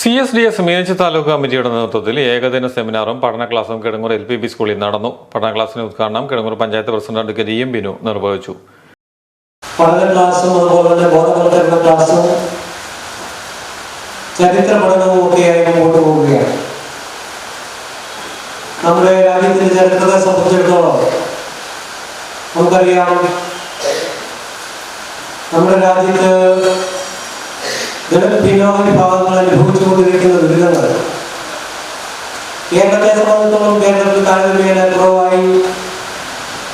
C S D S Meenachil taluk കമ്മിറ്റിയുടെ നേതൃത്വത്തിൽ ഏകദിന സെമിനാറും പഠന ക്ലാസും കിടങ്ങൂർ എൽ പി ബി സ്കൂളിൽ നടന്നു. പഠന ക്ലാസിന്റെ ഉദ്ഘാടനം Kidangoor panchayat president advocate M Binu നിർവഹിച്ചു. പഠന ക്ലാസ്സും അതുപോലെ ബോധവൽക്കരണ ക്ലാസും ചരിത്ര പഠനവും ഒക്കെയായി മുമ്പോട്ട് പോവുകയാണ് നമ്മുടെ രാജ്യത്തിന്റെ ചരിത്രത്തെ സംബന്ധിച്ചിടത്തോളം നമുക്കറിയാം നമ്മുടെ രാജ്യത്ത് പിന്നോക്ക വിഭാഗങ്ങൾ അനുഭവിച്ചുകൊണ്ടിരിക്കുന്ന കേരളത്തെ സംബന്ധിച്ചിടത്തോളം കേരളത്തിൽ താരതമ്യേന കുറവായി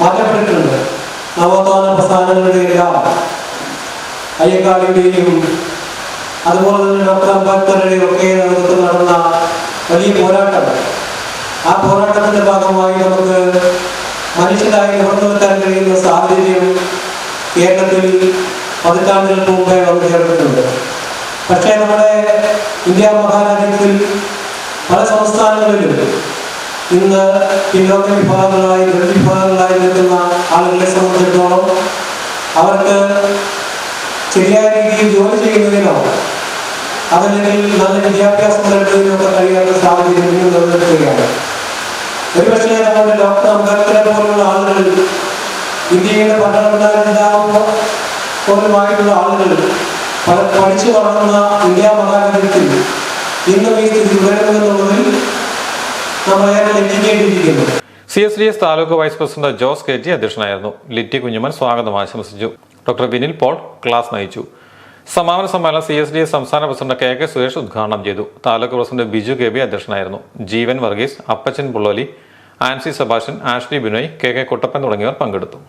മാറ്റപ്പെട്ടിട്ടുണ്ട്. നവോത്ഥാന പ്രസ്ഥാനങ്ങളുടെ എല്ലാം അയ്യക്കാളിയുടെയും അതുപോലെ തന്നെ ഡോക്ടർ അംബേദ്കറുടെയും ഒക്കെ നേതൃത്വത്തിൽ നടന്ന വലിയ പോരാട്ടം ആ പോരാട്ടത്തിന്റെ ഭാഗമായി നമുക്ക് മനുഷ്യരായി നിവർന്നു നിൽക്കാൻ കഴിയുന്ന സാഹചര്യം കേരളത്തിൽ പതിറ്റാണ്ടുകൾക്ക് മുമ്പേ വന്നു ചേർന്നിട്ടുണ്ട്. പക്ഷേ നമ്മുടെ ഇന്ത്യ മഹാരാജ്യത്തിൽ പല സംസ്ഥാനങ്ങളിലും ഇന്ന് പിന്നോക്ക വിഭാഗങ്ങളായി ദളിത് വിഭാഗങ്ങളായി നിൽക്കുന്ന ആളുകളെ സംബന്ധിച്ചിടത്തോളം അവർക്ക് ശരിയായ രീതിയിൽ ജോലി ചെയ്യുന്നതിനോ അതല്ലെങ്കിൽ നല്ല വിദ്യാഭ്യാസം നേടുന്നതിനോ ഒക്കെ കഴിയാത്ത സാഹചര്യം ഇന്ന് നിലനിൽക്കുകയാണ്. ഒരുപക്ഷെ നമ്മുടെ ഡോക്ടർ അംബേദ്കറെ പോലുള്ള ആളുകൾ ഇന്ത്യയുടെ ഭരണഘടനാ പോലുമായിട്ടുള്ള ആളുകൾ പഠിച്ചു വളർന്ന India മഹാരാജ്യത്തിൽ C S D S taluk vice president Jose K T അധ്യക്ഷനായിരുന്നു. ലിറ്റി കുഞ്ഞുമൻ സ്വാഗതം ആശംസിച്ചു. ഡോക്ടർ വിനിൽ പോൾ ക്ലാസ് നയിച്ചു. സമാപന സമ്മേളനം സി എസ് ഡി എസ് സംസ്ഥാന പ്രസിഡന്റ് കെ കെ സുരേഷ് ഉദ്ഘാടനം ചെയ്തു. Taluk president Biju K B അധ്യക്ഷനായിരുന്നു. Jeevan Varghese Appachan Pulloli Ancy Sabashan Ashley Binoy K K Kuttappan തുടങ്ങിയവർ പങ്കെടുത്തു.